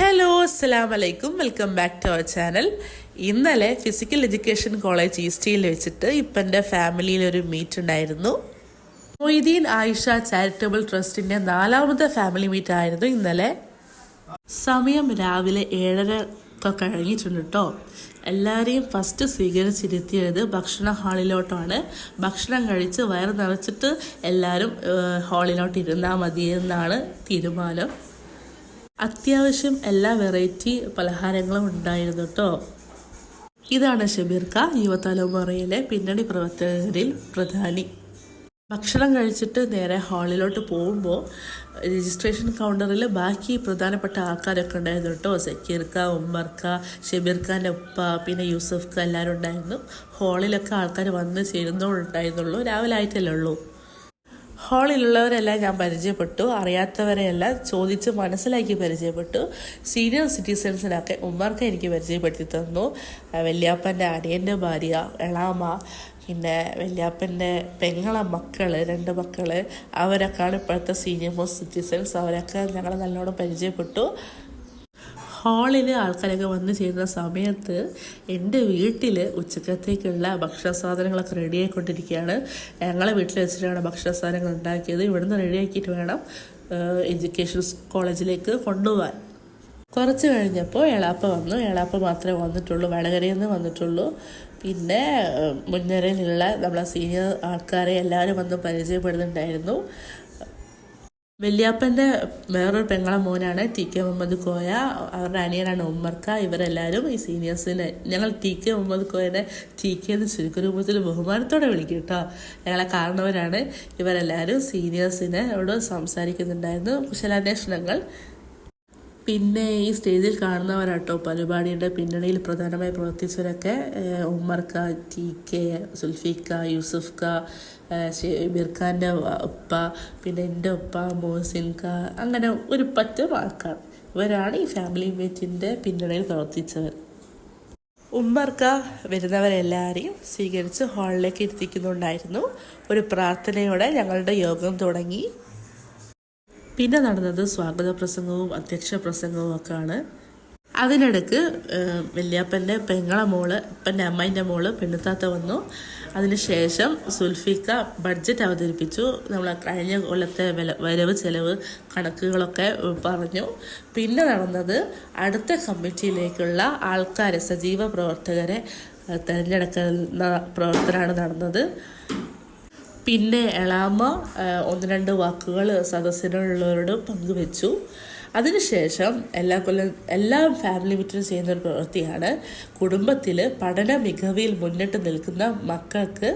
Hello അസ്സാം വലൈക്കും welcome back to our channel ഇന്നലെ ഫിസിക്കൽ എഡ്യൂക്കേഷൻ കോളേജ് ഈസ്റ്റിയിൽ വെച്ചിട്ട് ഇപ്പം എന്റെ ഫാമിലിയിൽ ഒരു മീറ്റ് ഉണ്ടായിരുന്നു. മൊയ്തീൻ ആയിഷ ചാരിറ്റബിൾ ട്രസ്റ്റിന്റെ നാലാമത്തെ ഫാമിലി മീറ്റ് ആയിരുന്നു ഇന്നലെ. സമയം രാവിലെ ഏഴര ഒക്കെ കഴിഞ്ഞിട്ടുണ്ട് കേട്ടോ എല്ലാവരെയും ഫസ്റ്റ് സ്വീകരിച്ചിരുത്തിയത് ഭക്ഷണ ഹാളിലോട്ടാണ് ഭക്ഷണം കഴിച്ച് വയറ് നിറച്ചിട്ട് എല്ലാവരും ഹാളിലോട്ട് ഇരുന്നാൽ മതിയെന്നാണ് തീരുമാനം. അത്യാവശ്യം എല്ലാ വെറൈറ്റി പലഹാരങ്ങളും ഉണ്ടായിരുന്നു കേട്ടോ ഇതാണ് ഷബീർക്ക യുവതലമുറയിലെ പിന്നണി പ്രവർത്തകരിൽ പ്രധാനി. ഭക്ഷണം കഴിച്ചിട്ട് നേരെ ഹാളിലോട്ട് പോകുമ്പോൾ രജിസ്ട്രേഷൻ കൗണ്ടറിൽ ബാക്കി പ്രധാനപ്പെട്ട ആൾക്കാരൊക്കെ ഉണ്ടായിരുന്നു കേട്ടോ സക്കീർക്ക ഉമ്മർക്ക ഷബീർഖാന്റെ ഉപ്പ പിന്നെ യൂസഫ്ക്ക എല്ലാവരും ഉണ്ടായിരുന്നു. ഹാളിലൊക്കെ ആൾക്കാർ വന്ന് ചേരുന്നുണ്ടായിരുന്നുള്ളൂ രാവിലെ ആയിട്ടല്ലേ ഉള്ളൂ. ഹാളിലുള്ളവരെല്ലാം ഞാൻ പരിചയപ്പെട്ടു. അറിയാത്തവരെയെല്ലാം ചോദിച്ച് മനസ്സിലാക്കി പരിചയപ്പെട്ടു. സീനിയർ സിറ്റിസൺസിനൊക്കെ ഉമ്മർക്ക് എനിക്ക് പരിചയപ്പെടുത്തി തന്നു. വല്യാപ്പന്റെ അടിയന്റെ ഭാര്യ എളാമ പിന്നെ വല്യാപ്പന്റെ പെങ്ങളെ മക്കൾ രണ്ട് മക്കൾ അവരൊക്കെയാണ് ഇപ്പോഴത്തെ സീനിയർ മോസ്റ്റ് സിറ്റിസൺസ് അവരൊക്കെ ഞങ്ങൾ നല്ലോണം പരിചയപ്പെട്ടു. ഹാളിൽ ആൾക്കാരൊക്കെ വന്ന് ചെയ്യുന്ന സമയത്ത് എന്റെ വീട്ടിൽ ഉച്ചക്കത്തേക്കുള്ള ഭക്ഷണ സാധനങ്ങളൊക്കെ റെഡിയായിക്കൊണ്ടിരിക്കുകയാണ് ഞങ്ങളെ വീട്ടിൽ വെച്ചിട്ടാണ് ഭക്ഷണ സാധനങ്ങൾ ഉണ്ടാക്കിയത്. ഇവിടുന്ന് റെഡിയാക്കിയിട്ട് വേണം എഡ്യൂക്കേഷൻ കോളേജിലേക്ക് കൊണ്ടുപോകാൻ കുറച്ച് കഴിഞ്ഞപ്പോൾ എളാപ്പ വന്നു. എളാപ്പ മാത്രമേ വന്നിട്ടുള്ളൂ. വടകരയിൽ നിന്ന് വന്നിട്ടുള്ളൂ. പിന്നെ മുൻനിരയിലുള്ള നമ്മളെ സീനിയർ ആൾക്കാരെ എല്ലാവരും വന്ന് പരിചയപ്പെടുന്നുണ്ടായിരുന്നു. വല്യാപ്പന്റെ വേറൊരു പെങ്ങളെ മോനാണ് ടി കെ മുഹമ്മദ് കോയ. അവരുടെ അനിയനാണ് ഉമ്മർക്ക. ഇവരെല്ലാവരും ഈ സീനിയേഴ്സിനെ ഞങ്ങൾ ടി കെ മുഹമ്മദ് കോയനെ ടി കെ എന്ന് ചുരുക്കരൂപത്തിൽ ബഹുമാനത്തോടെ വിളിക്കും കേട്ടോ ഞങ്ങളെ കാരണവരാണ് ഇവരെല്ലാവരും സീനിയേഴ്സിനോട് സംസാരിക്കുന്നുണ്ടായിരുന്നു. കുശലാന്വേഷണങ്ങൾ പിന്നെ ഈ സ്റ്റേജിൽ കാണുന്നവരാട്ടോ പരിപാടിയുടെ പിന്നണിയിൽ പ്രധാനമായി പ്രവർത്തിച്ചവരൊക്കെ ഉമ്മർ ടി കെ സുൽഫിക്ക യൂസുഫ് ക ഷബീർ ഉപ്പ പിന്നെ എന്റെ ഉപ്പ മോഹസിൻ ക അങ്ങനെ ഒരു പറ്റം ആൾക്കാർ. ഇവരാണ് ഈ ഫാമിലി മീറ്റിന്റെ പിന്നണിയിൽ പ്രവർത്തിച്ചവർ. ഉമ്മർക്ക വരുന്നവരെല്ലാവരെയും സ്വീകരിച്ച് ഹാളിലേക്ക് ഇരുത്തിക്കുന്നുണ്ടായിരുന്നു ഒരു പ്രാർത്ഥനയോടെ ഞങ്ങളുടെ യോഗം തുടങ്ങി. പിന്നെ നടന്നത് സ്വാഗത പ്രസംഗവും അധ്യക്ഷ പ്രസംഗവും ഒക്കെയാണ്. അതിനിടക്ക് വല്യാപ്പന്റെ പെങ്ങളെ മോൾ അപ്പന്റെ അമ്മേന്റെ മോൾ പെണ്ണുത്താത്ത വന്നു. അതിനുശേഷം സുൽഫിക്ക ബഡ്ജറ്റ് അവതരിപ്പിച്ചു. നമ്മൾ കഴിഞ്ഞ കൊല്ലത്തെ വില വരവ് ചെലവ് കണക്കുകളൊക്കെ പറഞ്ഞു. പിന്നെ നടന്നത് അടുത്ത കമ്മിറ്റിയിലേക്കുള്ള ആൾക്കാരെ സജീവ പ്രവർത്തകരെ തിരഞ്ഞെടുക്കുന്ന പ്രവർത്തനമാണ് നടന്നത്. പിന്നെ എളാമ്മ ആ, ഒന്ന് രണ്ട് വാക്കുകൾ സദസ്സിനുള്ളവരോട് പങ്കുവെച്ചു അതിനുശേഷം എല്ലാ കൊല്ലം എല്ലാ ഫാമിലി മീറ്റിനും ചെയ്യുന്ന ഒരു പ്രവൃത്തിയാണ്. കുടുംബത്തിൽ പഠന മികവിൽ മുന്നിട്ട് നിൽക്കുന്ന മക്കൾക്ക്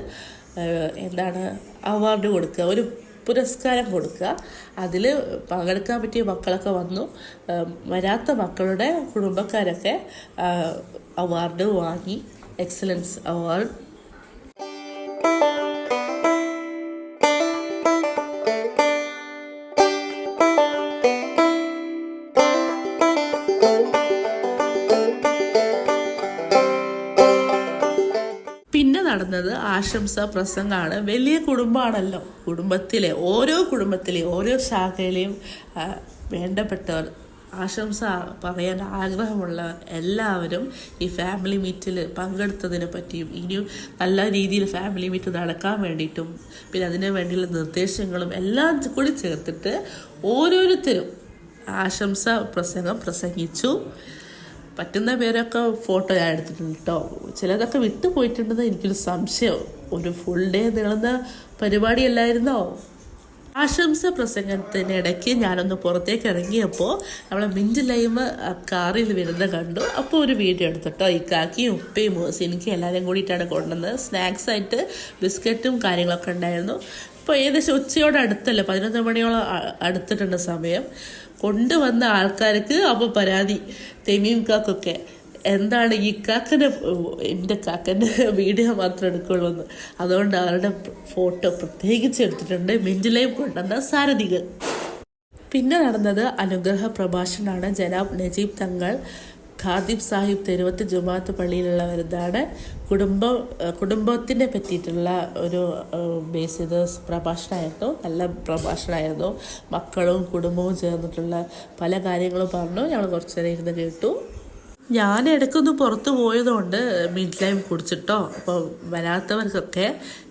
എന്താണ് അവാർഡ് കൊടുക്കുക ഒരു പുരസ്കാരം കൊടുക്കുക. അതിൽ പങ്കെടുക്കാൻ പറ്റിയ മക്കളൊക്കെ വന്നു. വരാത്ത മക്കളുടെ കുടുംബക്കാരൊക്കെ അവാർഡ് വാങ്ങി. എക്സലൻസ് അവാർഡ് പിന്നെ ആശംസ പ്രസംഗമാണ് വലിയ കുടുംബമാണല്ലോ കുടുംബത്തിലെ ഓരോ കുടുംബത്തിലെയും ഓരോ ശാഖയിലെയും വേണ്ടപ്പെട്ടവർ. ആശംസ പറയാൻ ആഗ്രഹമുള്ള എല്ലാവരും ഈ ഫാമിലി മീറ്റിൽ പങ്കെടുത്തതിനെ പറ്റിയും ഇനിയും നല്ല രീതിയിൽ ഫാമിലി മീറ്റ് നടക്കാൻ വേണ്ടിയിട്ടും പിന്നെ അതിനു വേണ്ടിയുള്ള നിർദ്ദേശങ്ങളും എല്ലാം കൂടി ചേർത്തിട്ട് ഓരോരുത്തരും ആശംസ പ്രസംഗം പ്രസംഗിച്ചു. പറ്റുന്ന പേരൊക്കെ ഫോട്ടോ ഞാൻ എടുത്തിട്ടുണ്ട് കേട്ടോ ചിലതൊക്കെ വിട്ടു പോയിട്ടുണ്ടെന്ന് എനിക്കൊരു സംശയം. ഒരു ഫുൾ ഡേ നീളുന്ന പരിപാടിയല്ലായിരുന്നോ ആശംസ പ്രസംഗത്തിനിടയ്ക്ക് ഞാനൊന്ന് പുറത്തേക്ക് ഇറങ്ങിയപ്പോൾ നമ്മളെ മിഞ്ച് ലൈമ് കാറിൽ വരുന്ന കണ്ടു. അപ്പോൾ ഒരു വീഡിയോ എടുത്തിട്ടോ ഈ കാക്കിയും ഉപ്പയും സിനിക്കും എല്ലാവരും കൂടിയിട്ടാണ് കൊണ്ടുവന്നത്. സ്നാക്സ് ആയിട്ട് ബിസ്ക്കറ്റും കാര്യങ്ങളൊക്കെ ഉണ്ടായിരുന്നു. ഇപ്പോൾ ഏകദേശം ഉച്ചയോട് അടുത്തല്ലേ? പതിനൊന്ന് മണിയോളം അടുത്തിട്ടുണ്ട് സമയം. കൊണ്ടുവന്ന ആൾക്കാർക്ക് അപ്പോൾ പരാതി. തെമീം കാക്കൊക്കെ. എന്താണ് ഈ കാക്കന്റെ എന്റെ കാക്കന്റെ വീഡിയോ മാത്രം എടുക്കുള്ളൂ എന്ന് അതുകൊണ്ട് അവരുടെ ഫോട്ടോ പ്രത്യേകിച്ച് എടുത്തിട്ടുണ്ട്. മിഞ്ചിലയും കൊണ്ടുവന്ന സാരഥികൾ. പിന്നെ നടന്നത് അനുഗ്രഹ പ്രഭാഷണമാണ്. ജനാബ് നജീബ് തങ്ങൾ ഖാദിബ് സാഹിബ് തെരുവത്ത് ജുമാഅത്ത് പള്ളിയിലുള്ളവരുതാണ് കുടുംബം കുടുംബത്തിനെ പറ്റിയിട്ടുള്ള ഒരു ബേസ് ചെയ്ത പ്രഭാഷണമായിരുന്നു. നല്ല പ്രഭാഷണമായിരുന്നു. മക്കളും കുടുംബവും ചേർന്നിട്ടുള്ള പല കാര്യങ്ങളും പറഞ്ഞു. ഞങ്ങൾ കുറച്ച് നേരം ഇരുന്ന് കേട്ടു. ഞാൻ ഇടയ്ക്കൊന്ന് പുറത്ത് പോയതുകൊണ്ട് മിഡ് ലൈം കുടിച്ചിട്ടോ അപ്പോൾ വരാത്തവർക്കൊക്കെ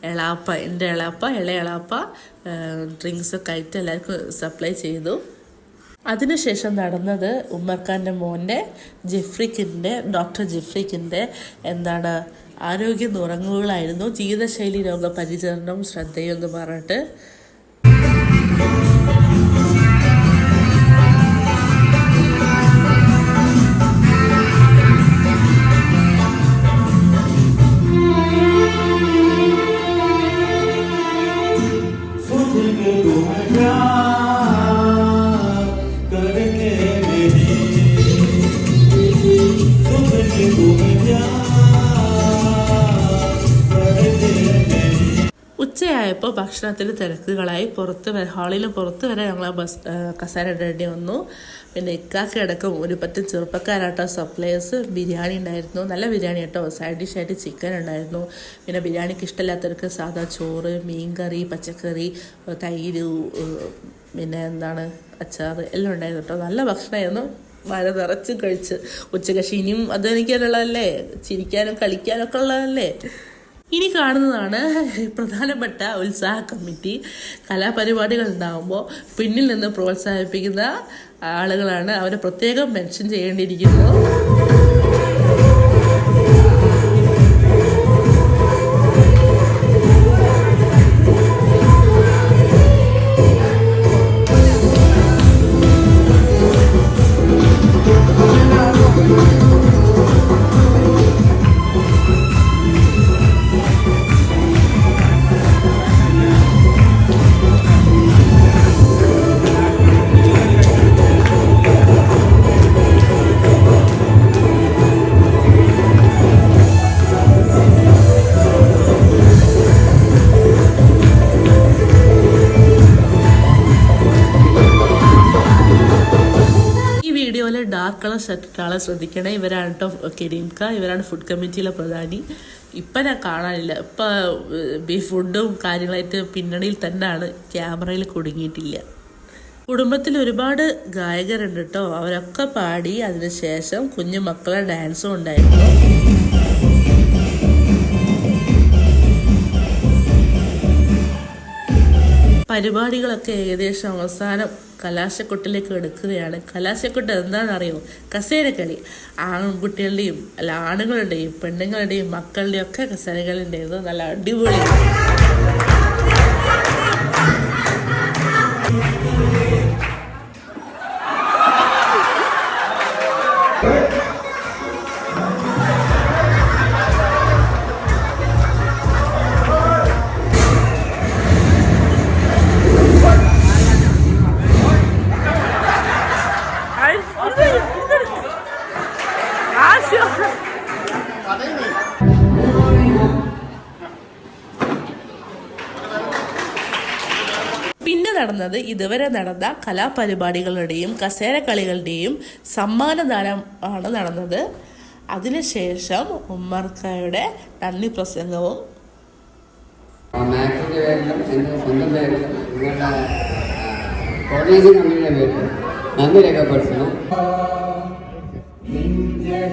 എളാപ്പ എന്റെ എളാപ്പ ഇളയ എളാപ്പ ഡ്രിങ്ക്സൊക്കെ ആയിട്ട് എല്ലാവർക്കും സപ്ലൈ ചെയ്തു. അതിനുശേഷം നടന്നത് ഉമ്മർഖാന്റെ മോന്റെ ജിഫ്രിക്കിന്റെ ഡോക്ടർ ജിഫ്രിക്കിന്റെ എന്താണ് ആരോഗ്യ നുറങ്ങുകളായിരുന്നു ജീവിതശൈലി രോഗ പരിചരണവും ശ്രദ്ധയും എന്ന് പറഞ്ഞിട്ട് ഉച്ചയായപ്പോൾ ഭക്ഷണത്തിൽ തിരക്കുകളായി. പുറത്ത് ഹാളിൽ പുറത്ത് വരെ ഞങ്ങൾ ബസ് കസാര ഇടേണ്ടി വന്നു. പിന്നെ ഇക്കാക്ക് അടക്കം ഒരു പറ്റും ചെറുപ്പക്കാരാട്ടോ സപ്ലൈസ് ബിരിയാണി ഉണ്ടായിരുന്നു. നല്ല ബിരിയാണി കേട്ടോ. സൈഡ് ഡിഷായിട്ട് ചിക്കൻ ഉണ്ടായിരുന്നു. പിന്നെ ബിരിയാണിക്ക് ഇഷ്ടമില്ലാത്തവർക്ക് സാധാ ചോറ് മീൻകറി പച്ചക്കറി തൈര് പിന്നെ എന്താണ് അച്ചാർ എല്ലാം ഉണ്ടായിരുന്നു കേട്ടോ. നല്ല ഭക്ഷണമായിരുന്നു. വര നിറച്ച് കഴിച്ച്. ഉച്ചയ്ക്ക് ഇനിയും അധ്വാനിക്കാനുള്ളതല്ലേ ചിരിക്കാനും കളിക്കാനൊക്കെ ഉള്ളതല്ലേ? ഇനി കാണുന്നതാണ് പ്രധാനപ്പെട്ട ഉത്സാഹ കമ്മിറ്റി. കലാപരിപാടികൾ ഉണ്ടാകുമ്പോൾ പിന്നിൽ നിന്ന് പ്രോത്സാഹിപ്പിക്കുന്ന ആളുകളാണ് അവരെ പ്രത്യേകം മെൻഷൻ ചെയ്യേണ്ടിയിരിക്കുന്നു. ഷർട്ട് ആളെ ശ്രദ്ധിക്കണേ. ഇവരാണ് കേട്ടോ കെരീംക ഇവരാണ് ഫുഡ് കമ്മിറ്റിയിലെ പ്രധാനി. ഇപ്പം ഞാൻ കാണാനില്ല. ഇപ്പം ഈ ഫുഡും കാര്യങ്ങളായിട്ട് പിന്നണിയിൽ തന്നെയാണ് ക്യാമറയിൽ കുടുങ്ങിയിട്ടില്ല. കുടുംബത്തിൽ ഒരുപാട് ഗായകരുണ്ട് കേട്ടോ അവരൊക്കെ പാടി അതിനുശേഷം കുഞ്ഞു മക്കളെ ഡാൻസും ഉണ്ടായിരുന്നു. പരിപാടികളൊക്കെ ഏകദേശം അവസാനം കലാശക്കൊട്ടിലേക്ക് എടുക്കുകയാണ്. കലാശക്കൊട്ട് എന്താണെന്നറിയോ? കസേരക്കളി ആൺകുട്ടികളുടെയും അല്ല ആണുങ്ങളുടെയും പെണ്ണുങ്ങളുടെയും മക്കളുടെയും ഒക്കെ കസേരകളി ഉണ്ടായിരുന്നു നല്ല അടിപൊളി. പിന്നെ പറയുന്നത് ഇതുവരെ നടന്ന കലാപരിപാടികളുടെയും കസേരക്കളികളുടെയും സമ്മാനദാനം ആണ് നടന്നത്. അതിനുശേഷം ഉമ്മർക്കായുടെ നന്ദി പ്രസംഗവും മാറ്റിന്റെ പേരിലും കോളേജ് നന്ദി രേഖപ്പെടുത്തുന്നു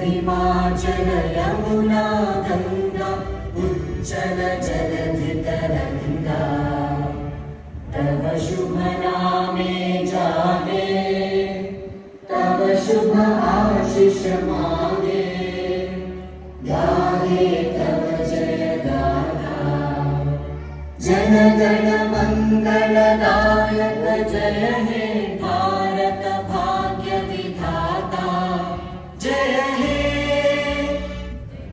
ഹിമാചല യമുന ഗംഗ ഉജ്ജല ജലന जनगणमङ्गलदायक जन मङ्गल जय